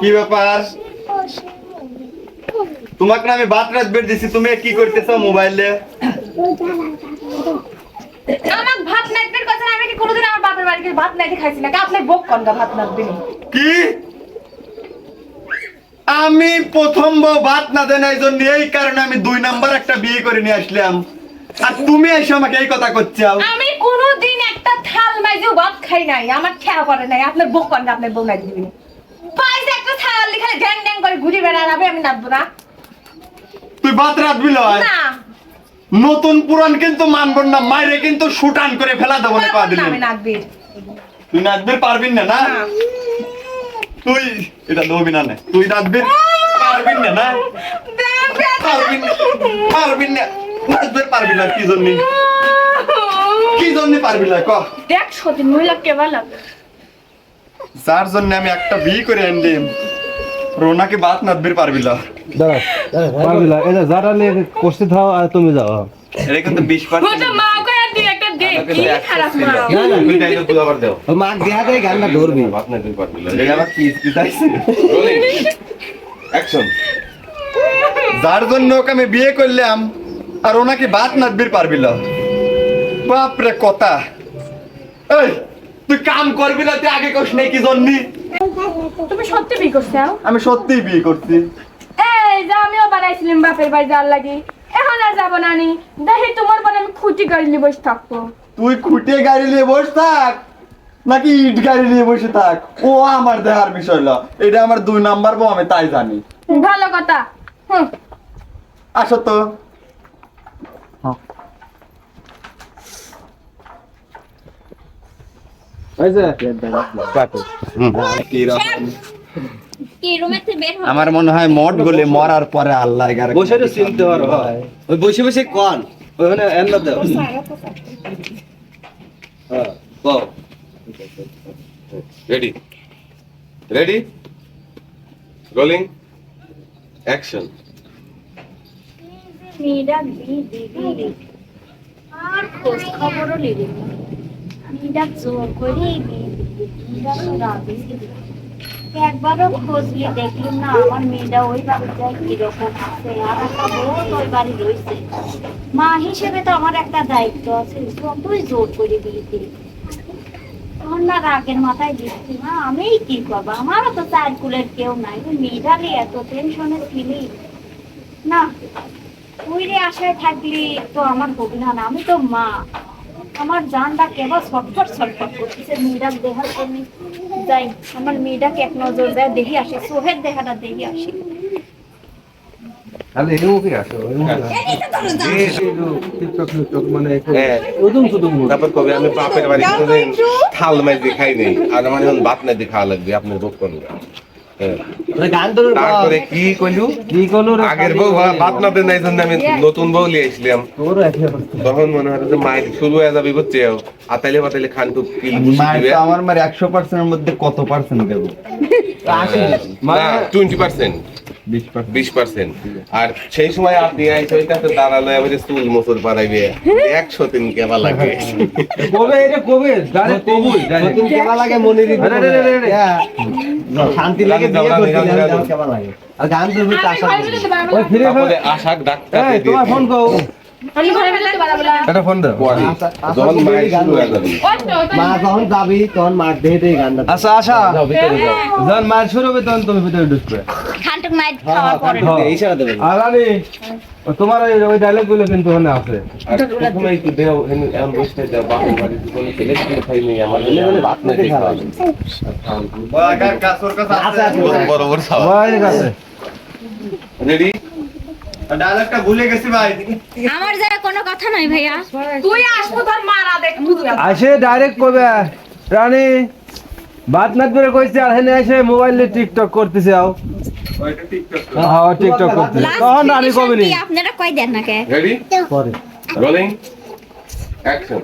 কি ব্যাপার? তোমাকে আমি বাত রাত বের দিছি তুমি কি করতেছো মোবাইলে? আমার ভাত কথা না, আমি কি কোনোদিন আমার বাপের বাড়িতে ভাত নাইতে খাইছি না আপনার বক কনগা ভাত নাকবে কি? আমি প্রথম বউ ভাত না দেন এই জন্য এই কারণে আমি দুই নাম্বার একটা বিয়ে করে নিয়ে আসলাম। আর তুমি এসে আমাকে এই কথা করছ আমি কোনোদিন একটা থাল মাইজেও ভাত খাই নাই আমার খেয়া করে নাই। আপনার বক কনগা আপনার বউ নাইতে দিবি পাইছে একটা লিখে ড্যাং ড্যাং করে ঘুরি বেড়াবে আমি নাচবো না। তুই ভাত রাত বিল না। নতুন পুরান কিন্তু মানব না মাইরে কিন্তু শুটান করে ফেলা দেবো না পারব না আমি নাচবি। তুই নাচবি পারবি না না। তুই এটা দবি না নে। তুই নাচবি পারবি না না? পারবি পারবি না। নাচবে পারবি না কি জন্য? কি জন্য পারবি না ক? দেখ সত্যি মহিলা কেবল যার জন্য আমি একটা বিয়ে করে আনলাম রোনাকে বাত নাচবি পারবি না দাঁড়া পারবি না যে যারা নিয়ে কষতে থাও আর তুমি যাও। এটা কিন্তু বিশ ওটা পার্সেন্ট মা ওকে আর একটা দে কি খারাপ মা। না না তুই তাইলে তুই আবার দেও। ও মাক দেয়া দেয় গানটা ধরবি। ভাত না তুই পারবি না এটা কি কি চাইছে? রোলিং অ্যাকশন যার জন্য ওকে আমি বিয়ে করলাম আর ওনাকে বাত নাচবির পারবি না বাপরে কথা। এই তুই কাম করবি না তুই আগে কোস নাই কি জন্য? তুমি সত্যি বিয়ে করছ? আমি সত্যিই বিয়ে করছি। এই যে আমিও বানাইছিলাম বাপের বাড়ি যাওয়ার লাগি। এখন আর যাব না নি। দেখি তোমার পরে আমি খুঁটি গাড়ি নিয়ে বসে থাকব। তুই খুঁটিয়ে গাড়ি নিয়ে বসে থাক নাকি ইট গাড়ি নিয়ে বসে থাক। ও আমার দেহার বিষয় না এটা আমার দুই নাম্বার বউ আমি তাই জানি। ভালো কথা। হুম। আসো তো। এই যে কাটো কি রুমে থেকে বের হও আমার মনে হয় মঠ গলে মরার পরে আল্লাহ বসে তো চিনতে পারো ওই বসে বসে কন। ওখানে দাও। হ্যাঁ রেডি রেডি রোলিং অ্যাকশন মেয়েরা আর খোঁজ খবরও নিবি করে। একবারও খোঁজ নিয়ে দেখলাম না, আমার মেয়েটা ওই কীরকম আছে, আর একটা ওই বাড়ি রয়েছে। মা হিসেবে তো আমার একটা দায়িত্ব আছে জোর করে দিই। না রাগের মাথায় দিচ্ছি না আমিই কি করব? আমারও তো চার কুলের কেউ নাই মেয়েটা এত টেনশনে ছিলি। না তুই রে আশায় থাকলি তো আমার হবি না, আমি তো মা। আমার জানটা কেবল ছটফট ছটফট করতেছে মেয়েটার দেহার জন্য যাই। আমার মেয়েটাকে এক নজর দেয় দেখি আসি সোহের দেহাটা দেখি আসি। তাহলে মানে হ্যাঁ। তারপর কবে আমি বাপের বাড়ি কোনোদিন থাল মাছ দিয়ে খাই নেই। আর আমার এখন ভাত না দিয়ে খাওয়া লাগবে আপনার। গান ধরে তারপরে কি কইলু? কি কইলু আগের বউ ভাত না দেন নাই জন্য আমি নতুন বউ নিয়ে আসলাম। তখন মনে হয় যে মায়ের শুরু হয়ে যাবে বুঝছে আতাইলে পাতাইলে খান তো কি দিবে। আমার মার একশো পার্সেন্টের মধ্যে কত পার্সেন্ট দেবো? মানে টোয়েন্টি পার্সেন্ট বিশ পার্সেন্ট। আর সেই সময় আপনি আইসে ওই কাছে দাঁড়াল এবারে চুল মোচর পাড়াইবে একশো তিন কেবা লাগে। কবে এটা কবে? দাঁড়ে কবুল কেবা? কেমন লাগে আরে। শান্তি লাগে আর গান তো আশাক ডাক্তার তোমার ফোন কও আমি ঘরে বেরোতে পারব না। এটা ফোন দাও। যখন মায়ের শুরু হয়ে যাবে। ওই তো, ওই তো। মা যখন যাবি তখন মার দেহে দেহে গান আচ্ছা আশা যাও ভিতরে যাও। যখন মার শুরু হবে তখন তুমি ভিতরে ঢুকবে। খানটুক মাইট খাওয়ার পরে। ইশারা দেবে। আর তোমার ওই ডায়লগগুলো কিন্তু ওখানে আছে। মানে রেডি ডায়লগটা ভুলে গেছি ভাই। আমার যারা কোনো কথা নাই ভাইয়া। তুই আসব তোর মারা দেখ আসে ডাইরেক্ট কবে রানী বাদ না করে কইছে আর হেনে এসে মোবাইলে টিকটক করতেছে আও। হ্যাঁ টিকটক করতেছে। তখন রানী কবে নি। আপনারা কই দেন না কে রেডি পরে। Rolling action